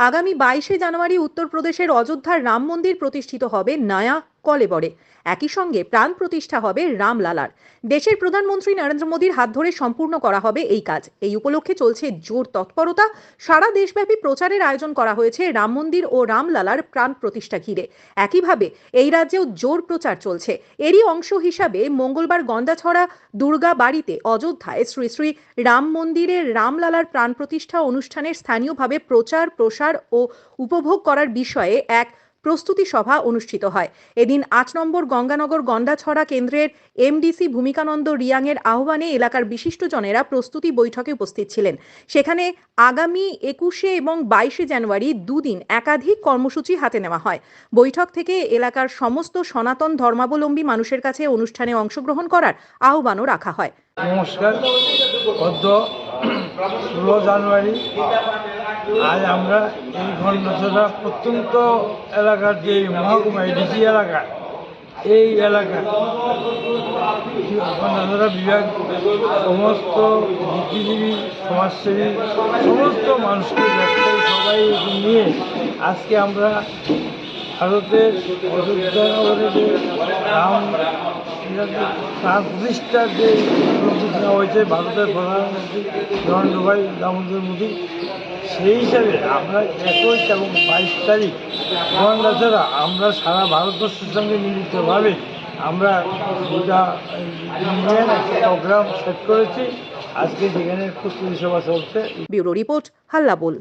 আগামী বাইশে জানুয়ারি উত্তরপ্রদেশের অযোধ্যার রাম মন্দির প্রতিষ্ঠিত হবে নয়া কলেবরে একই সঙ্গে প্রাণ প্রতিষ্ঠা হবে রামলালার। দেশের প্রধানমন্ত্রী নরেন্দ্র মোদীর হাত ধরে সম্পূর্ণ করা হবে এই কাজ। এই উপলক্ষে চলছে জোর তৎপরতা। সারা দেশব্যাপী প্রচারের আয়োজন করা হয়েছে রাম মন্দির ও রামলালার প্রাণ প্রতিষ্ঠা ঘিরে। একইভাবে এই রাজ্যেও জোর প্রচার চলছে। এরই অংশ হিসাবে মঙ্গলবার গন্ডাছড়া দুর্গা বাড়িতে অযোধ্যায় শ্রী শ্রী রাম মন্দিরের রামলালার প্রাণ প্রতিষ্ঠা অনুষ্ঠানের স্থানীয়ভাবে প্রচার, প্রসার ও উপভোগ করার বিষয়ে এক প্রস্তুতি সভা অনুষ্ঠিত হয়। এদিন আট নম্বর গঙ্গানগর গন্ডাছড়া কেন্দ্রের এমডিসি ভূমিকানন্দ রিয়াংয়ের আহ্বানে এলাকার বিশিষ্টজনেরা প্রস্তুতি বৈঠকে উপস্থিত ছিলেন। সেখানে আগামী একুশে এবং বাইশে জানুয়ারি দুদিন একাধিক কর্মসূচি হাতে নেওয়া হয়। বৈঠক থেকে এলাকার সমস্ত সনাতন ধর্মাবলম্বী মানুষের কাছে অনুষ্ঠানে অংশগ্রহণ করার আহ্বানও রাখা হয়। নমস্কার। জানুয়ারি আজ আমরা এই ঘন্টাছড়া প্রত্যন্ত এলাকার যে মহকুমা ডিসি এলাকা, এই এলাকা বিভাগ, সমস্ত বুদ্ধিজীবী, সমাজসেবী, সমস্ত মানুষকে ব্যবসায়ী সবাই নিয়ে আজকে আমরা ভারতের অযোধ্যা রাম প্রতিষ্ঠার যে নেওয়া হয়েছে ভারতের প্রধানমন্ত্রী নরেন্দ্র ভাই দামোদর মোদী, সেই হিসাবে আমরা একুশ এবং বাইশ তারিখ গঙ্গা ছাড়া আমরা সারা ভারতবর্ষের সঙ্গে মিলিতভাবে আমরা দুটা ইউনিয়ন প্রোগ্রাম সেট করেছি। আজকে যেখানে প্রস্তুতি সভা চলছে। ব্যুরো রিপোর্ট হাল্লা বল।